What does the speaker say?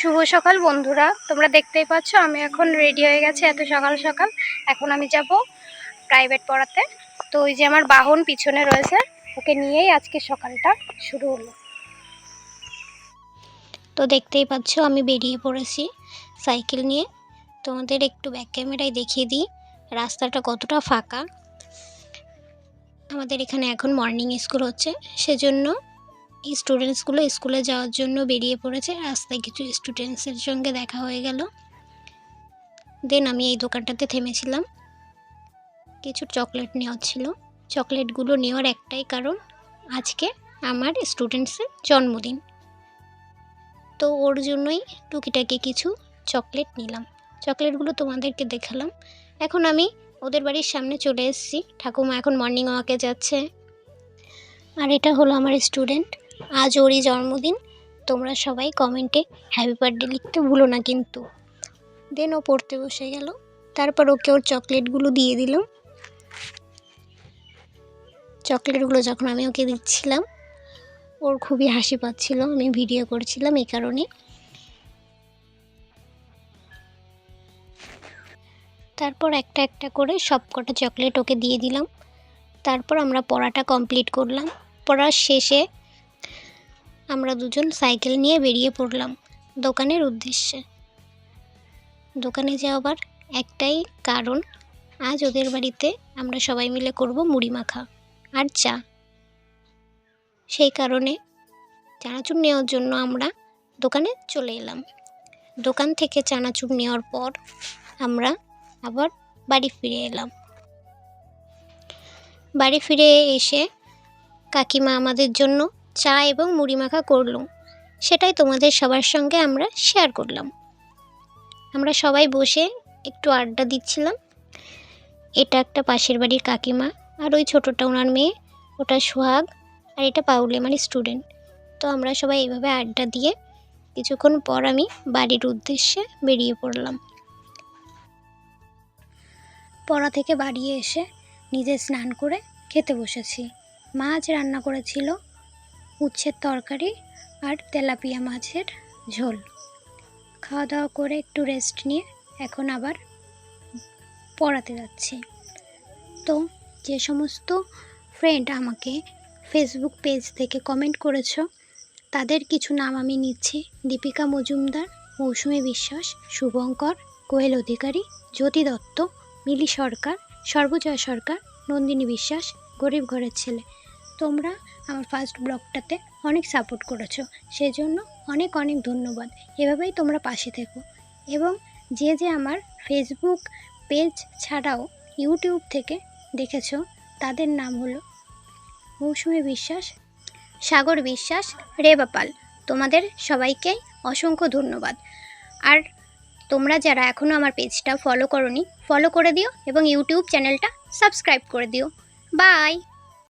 শুভ সকাল বন্ধুরা। তোমরা দেখতেই পাচ্ছ, আমি এখন রেডি হয়ে গেছি এত সকাল সকাল। এখন আমি যাব প্রাইভেট পড়াতে। তো ওই যে আমার বাহন পিছনে রয়েছে, ওকে নিয়েই আজকে সকালটা শুরু হলো। তো দেখতেই পাচ্ছ, আমি বেরিয়ে পড়েছি সাইকেল নিয়ে। তোমাদের একটু ব্যাক ক্যামেরায় দেখিয়ে দিই, রাস্তাটা কতটা ফাঁকা। আমাদের এখানে এখন মর্নিং স্কুল হচ্ছে, সেজন্য স্টুডেন্টসগুলো স্কুলে যাওয়ার জন্য বেরিয়ে পড়েছে। রাস্তায় কিছু স্টুডেন্টসের সঙ্গে দেখা হয়ে গেল। দেন আমি এই দোকানটাতে থেমেছিলাম। কিছু চকলেট নেওয়ার ছিল। চকলেটগুলো নেওয়ার একটাই কারণ, আজকে আমার স্টুডেন্টসের জন্মদিন। তো ওর জন্যই টুকিটাকি কিছু চকলেট নিলাম। চকলেটগুলো তোমাদেরকে দেখালাম। এখন আমি ওদের বাড়ির সামনে চলে এসেছি। ঠাকুমা এখন মর্নিং ওয়াকে যাচ্ছে। আর এটা হলো আমার স্টুডেন্ট আজ ওরই জন্মদিন। তোমরা সবাই কমেন্টে হ্যাপি বার্থডে লিখতে ভুলো না কিন্তু। দেন ও পড়তে বসে গেল। তারপর ওকে ওর চকলেটগুলো দিয়ে দিলাম। চকলেটগুলো যখন আমি ওকে দিচ্ছিলাম, ওর খুবই হাসি পাচ্ছিল। আমি ভিডিও করছিলাম এই কারণে। তারপর একটা একটা করে সব কটা চকলেট ওকে দিয়ে দিলাম। তারপর আমরা পড়াটা কমপ্লিট করলাম। পড়ার শেষে আমরা দুজন সাইকেল নিয়ে বেরিয়ে পড়লাম দোকানের উদ্দেশ্যে। দোকানে যাওয়ার একটাই কারণ, আজ ওদের বাড়িতে আমরা সবাই মিলে করব মুড়ি মাখা আর চা। সেই কারণে চানাচুর নেওয়ার জন্য আমরা দোকানে চলে এলাম। দোকান থেকে চানাচুর নেওয়ার পর আমরা আবার বাড়ি ফিরে এলাম। বাড়ি ফিরে এসে কাকিমা আমাদের জন্য চা এবং মুড়ি মাখা করল সেটাই তোমাদের সবার সঙ্গে আমরা শেয়ার করলাম। আমরা সবাই বসে একটু আড্ডা দিচ্ছিলাম। এটা একটা পাশের বাড়ির কাকিমা আর ওই ছোটোটা ওনার মেয়ে, ওটা সোহাগ আর এটা পাউলি আমার স্টুডেন্ট তো আমরা সবাই এইভাবে আড্ডা দিয়ে কিছুক্ষণ পর আমি বাড়ির উদ্দেশ্যে বেরিয়ে পড়লাম। পড়া থেকে বাড়ি এসে নিজে স্নান করে খেতে বসেছি। মাছ রান্না করেছিল উচ্ছের তরকারি আর তেলাপিয়া মাছের ঝোল। খাওয়া দাওয়া করে একটু রেস্ট নিয়ে এখন আবার পড়াতে যাচ্ছি। তো যে সমস্ত ফ্রেন্ড আমাকে ফেসবুক পেজ থেকে কমেন্ট করেছ, তাদের কিছু নাম আমি নিচ্ছি। দীপিকা মজুমদার, মৌসুমী বিশ্বাস, শুভঙ্কর, কোয়েল অধিকারী, জ্যোতি দত্ত, মিলি সরকার, সর্বজয় সরকার, নন্দিনী বিশ্বাস, গরিব ঘরের ছেলে। তোমরা আমার ফার্স্ট ব্লগটাতে অনেক সাপোর্ট করেছ সেই জন্য অনেক অনেক ধন্যবাদ। এভাবেই তোমরা পাশে থেকো এবং যে যে আমার ফেসবুক পেজ ছাড়াও ইউটিউব থেকে দেখেছ, তাদের নাম হলো মৌসুমী বিশ্বাস, সাগর বিশ্বাস রেবা পাল তোমাদের সবাইকে অসংখ্য ধন্যবাদ। আর তোমরা যারা এখনও আমার পেজটা ফলো করনি ফলো করে দিও এবং ইউটিউব চ্যানেলটা সাবস্ক্রাইব করে দিও। বাই